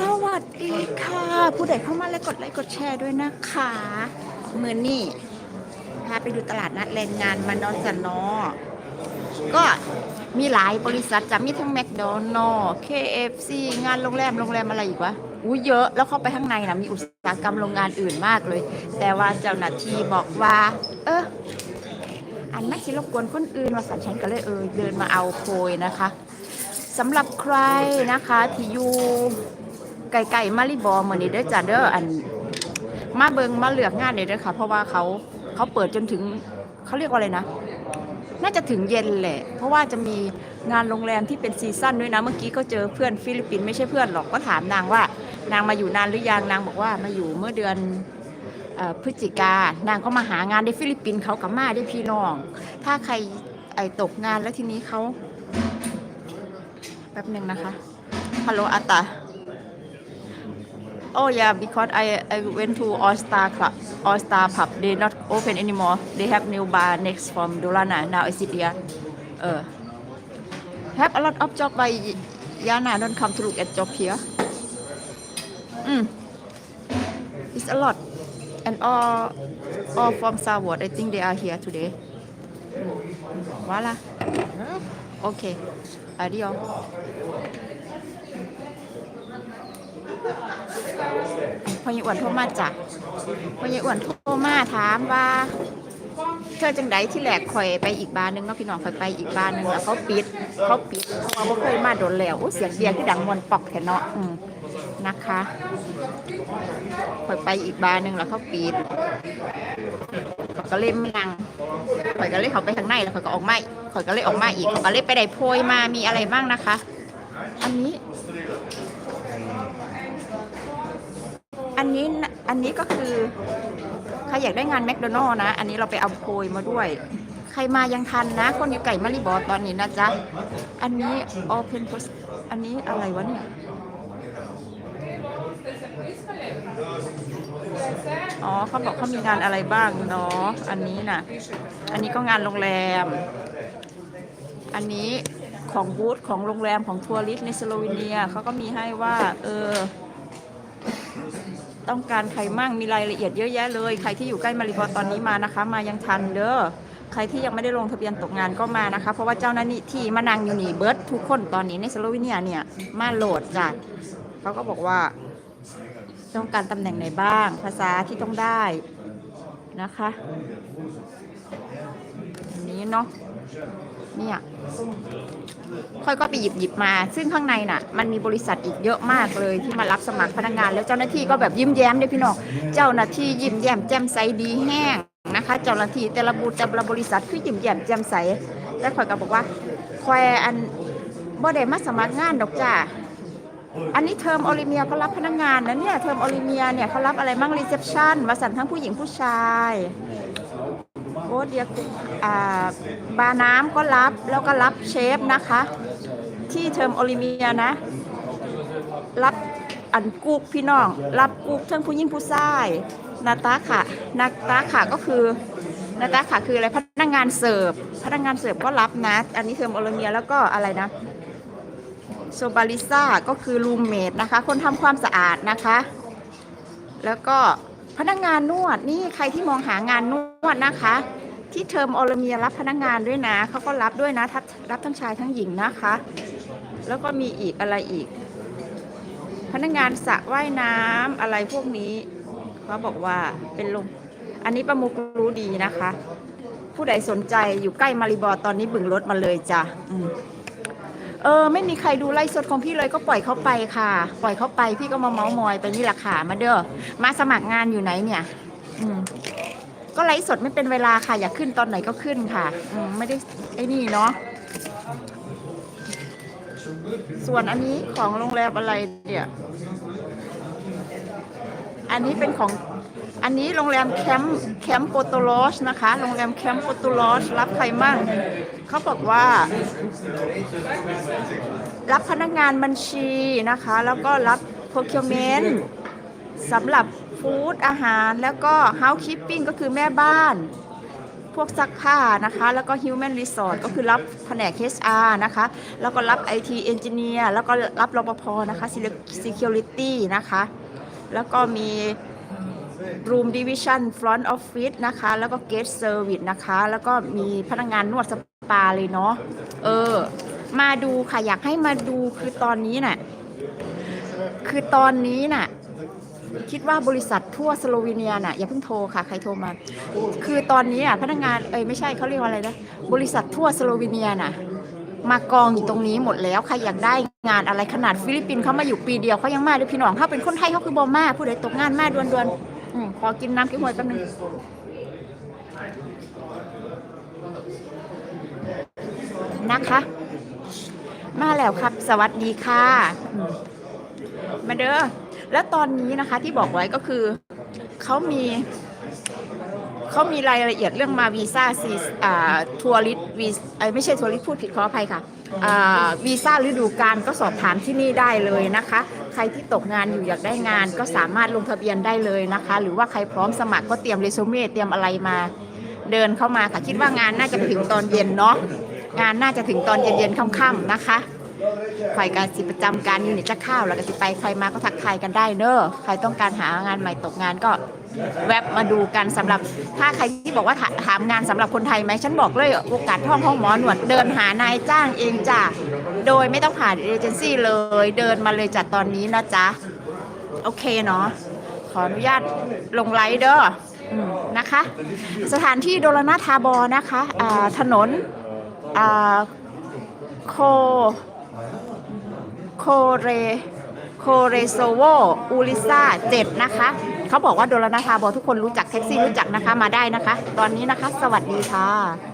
สวัสดีค่ะ ผู้ใดเข้ามาแล้วกดไลค์กดแชร์ด้วยนะคะเมื่อนี่พาไปดูตลาดนัดแรงงานมานอนสันนอก็มีหลายบริษัทจะมีทั้งแมคโดนัลล์ KFC งานโรงแรม โรงแรมอะไรอีกวะอู้เยอะ แล้วเข้าไปข้างในนะมีอุตสาหกรรมโรงงานอื่นมากเลย แต่ว่าเจ้าหน้าที่บอกว่า เอออันไม่คิดรบกวนคนอื่นมาสันฉันก็เลยเออเดินมาเอาโพยนะคะ สำหรับใครนะคะที่อยู่ไก่ๆมาริบอร์เหมือนนี้เด้อจ้าเด้ออัน มาเบิงมาเลือกงานเลยเด้อค่ะ เพราะว่าเขาเขาเปิดจนถึงเขาเรียกว่าอะไรนะ น่าจะถึงเย็นแหละ เพราะว่าจะมีงานโรงแรมที่เป็นซีซั่นด้วยนะ เมื่อกี้ก็เจอเพื่อนฟิลิปปินส์ไม่ใช่เพื่อนหรอกก็ถามนางว่า นางมาอยู่นานหรือยังนางบอกว่ามาอยู่เมื่อเดือนพฤศจิกานางก็มาหางานในฟิลิปปินส์เขากับมาได้พี่น้อง ถ้าใครไอตกงานแล้วทีนี้เขา ป๊บหนึ่งนะคะฮัลโหลอาตา Oh yeah, because I I went to All Star Club, All Star Pub. They not open anymore. They have new bar next from Dolana. Now I sit here. Uh, have a lot of job by Yana. Don't come to look at job here. Mm. It's a lot, and all all from Sarawak. I think they are here today. Mm. Voila. Okay. Adios. พอยายอ้วนโทรมาจ้ะพอยายอ้วนโทรมาถามว่า เธอจังไดที่แหลกข่อยไปอีกบ้านหนึงเนาะพี่น้องข่อยไปอีกบ้านหนึงแล้วเขาปิดเขาปิดเพราะว่าบ่เคยมาโดนแล้วโอ้เสียงเบียร์ที่ดังมวนปอกแค่เนาะอืมนะคะข่อยไปอีกบ้านหนึงแล้วเขาปิดก็เลยมานั่งข่อยก็เลยเขาไปทางในแล้วข่อยก็ออกมาข่อยก็เลยออกมาอีกข่อยก็เลยไปได้โพยมามีอะไรบ้างนะคะ อันนี้อันนี้อันนี้ก็คือ ใครอยากได้งานแมคโดนัลล์นะ อันนี้เราไปเอาโพยมาด้วย ใครมายังทันนะ คนอยู่ไก่มาริบอตอนนี้นะจ๊ะ อันนี้ Open p o s อันนี้อะไรวะเนี่ยอ๋อเขาบอกเขามีงานอะไรบ้างเนาะอันนี้น่ะ อันนี้ก็งานโรงแรม อันนี้ของบูธของโรงแรมของทัวริสในสโลวีเนียเขาก็มีให้ว่า เออ ต้องการใครมั่งมีรายละเอียดเยอะแยะเลย ใครที่อยู่ใกล้มาริบอตอนนี้มานะคะ มายังทันเด้อใครที่ยังไม่ได้ลงทะเบียนตกงานก็มานะคะ เพราะว่าเจ้าหน้าที่มานั่งอยู่นี่เบิร์ดทุกคนตอนนี้ในสโลวีเนียเนี่ยมาโหลดจ้ะเขาก็บอกว่า ต้องการตำแหน่งไหนบ้าง ภาษาที่ต้องได้นะคะอันนี้เนาะ เนี่ยค่อยก็ไปหยิบหยิบมา ซึ่งข้างในน่ะ มันมีบริษัทอีกเยอะมากเลยที่มารับสมัครพนักงาน แล้วเจ้าหน้าที่ก็แบบยิ้มแย้มด้วยพี่น้องเจ้าหน้าที่ยิ้มแย้มแจ่มใสดีแห้งนะคะ เจ้าหน้าที่แต่ละบูแต่ละบริษัทคือยิ้มแย้มแจ่มใสแล้วข่อยก็บอกว่าคอยอันบ่ได้มาสมัครงานดอกจ้าอันนี้เทอมโอลิเมียเขารับพนักงานนะเนี่ยเทอมโอลิเมียเนี่ยเขารับอะไรบ้างรีเซพชันมาสั่นทั้งผู้หญิงผู้ชาย โอ้เดียวอ่าบาร์น้ำก็รับแล้วก็รับเชฟนะคะ ที่เทอมโอลิเมียนะ รับอันกุกพี่น้อง รับกุกทั้งผู้หญิงผู้ชายนาตาค่ะนาตาค่ะก็คือนาตาค่ะคืออะไรพนักงานเสิร์ฟพนักงานเสิร์ฟก็รับนะ อันนี้เทอมโอลิเมียแล้วก็อะไรนะโซบาริซ่าก็คือรูมเมดนะคะ คนทำความสะอาดนะคะ แล้วก็พนักงานนวดนี่ใครที่มองหางานนวดนะคะ ที่เทอมอลเมียรับพนักงานด้วยนะเขาก็รับด้วยนะทัรับทั้งชายทั้งหญิงนะคะ แล้วก็มีอีกอะไรอีก พนักงานสระว่ายน้ำอะไรพวกนี้เขาบอกว่าเป็นลมอันนี้ประมุกรู้ดีนะคะ ผู้ใดสนใจอยู่ใกล้มาริบอตอนนี้บึงรถมาเลยจ้ะอเออไม่มีใครดูไลฟ์สดของพี่เลยก็ปล่อยเขาไปค่ะ ปล่อยเขาไปพี่ก็มาเมาส์มอยไปนี่แหละค่ะมาเด้อมาสมัครงานอยู่ไหนเนี่ย อืม ก็ไลฟ์สดไม่เป็นเวลาค่ะ อยากขึ้นตอนไหนก็ขึ้นค่ะอืมไม่ได้ไอ้นี่เนาะส่วนอันนี้ของโรงแรมอะไรเนี่ย อันนี้เป็นของ อันนี้โรงแรมแคมป์แคมป์โปโตลสนะคะ โรงแรมแคมป์โปโตลสรับใครมั่ง เขาบอกว่า รับพนักงานบัญชีนะคะ แล้วก็รับ procurement สำหรับ ฟู้ดอาหารแล้วก็ housekeeping ก็คือแม่บ้าน พวกซักผ้านะคะ แล้วก็ Human Resort ก็คือรับแผนก HR นะคะ แล้วก็รับ IT Engineer แล้วก็รับรปภนะคะ Security นะคะ แล้วก็มี Room Division Front Office นะคะ แล้วก็ Guest Service นะคะ แล้วก็มีพนักงานนวดสปาเลยเนาะเออ มาดูค่ะ อยากให้มาดูคือตอนนี้น่ะคือตอนนี้น่ะ คิดว่าบริษัททั่วสโลวีเนียน่ะอย่าเพิ่งโทรค่ะใครโทรมา คือตอนนี้อะพนักงานเอ้ยไม่ใช่เขาเรียกว่าอะไรนะบริษัททั่วสโลวีเนียน่ะมากองอยู่ตรงนี้หมดแล้วใครอยากได้งานอะไรขนาดฟิลิปปินส์เขามาอยู่ปีเดียวเขายังมาเลยพี่น้องถ้าเป็นคนไทยเขาคือบอมาผู้ใดตกงานมาด่วนๆอมขอกินน้ำกิ้งหวยแป๊บนึงนะคะ มาแล้วครับ สวัสดีค่ะ มาเด้อ แล้วตอนนี้นะคะที่บอกไว้ก็คือเขามีเขามีรายละเอียดเรื่องมาวีซ่าซีอ่าทัวริสวีไม่ใช่ทัวริสพูดผิดขออภัยค่ะวีซ่าฤดูกาลก็สอบถามที่นี่ได้เลยนะคะ ใครที่ตกงานอยู่อยากได้งานก็สามารถลงทะเบียนได้เลยนะคะ หรือว่าใครพร้อมสมัครก็เตรียมเรซูเม่เตรียมอะไรมาเดินเข้ามาค่ะคิดว่างานน่าจะถึงตอนเย็นเนาะงานน่าจะถึงตอนเย็นๆค่ำๆนะคะ ใครการสิประจำการอยู่ในจะข้าวแล้วก็สิไปใครมาก็ทักทายกันได้เนอะใครต้องการหางานใหม่ตกงานก็แวบมาดูกันสำหรับถ้าใครที่บอกว่าถามงานสำหรับคนไทยไหมฉันบอกเลยโอกาสท่องห้องหมอหนวดเดินหานายจ้างเองจ้ะโดยไม่ต้องผ่านเอเจนซี่เลย เดินมาเลยจากตอนนี้นะจ๊ะโอเคเนาะขออนุญาตลงไลฟ์เด้ออืมนะคะ สถานที่โดลนาทาบอนะคะถนนโค โคเรโคเรโซโวอูลิซ่าเจ็ดนะคะเขาบอกว่าโดลนาทาบอทุกคนรู้จักแท็กซี่รู้จักนะคะมาได้นะคะ ตอนนี้นะคะ สวัสดีค่ะ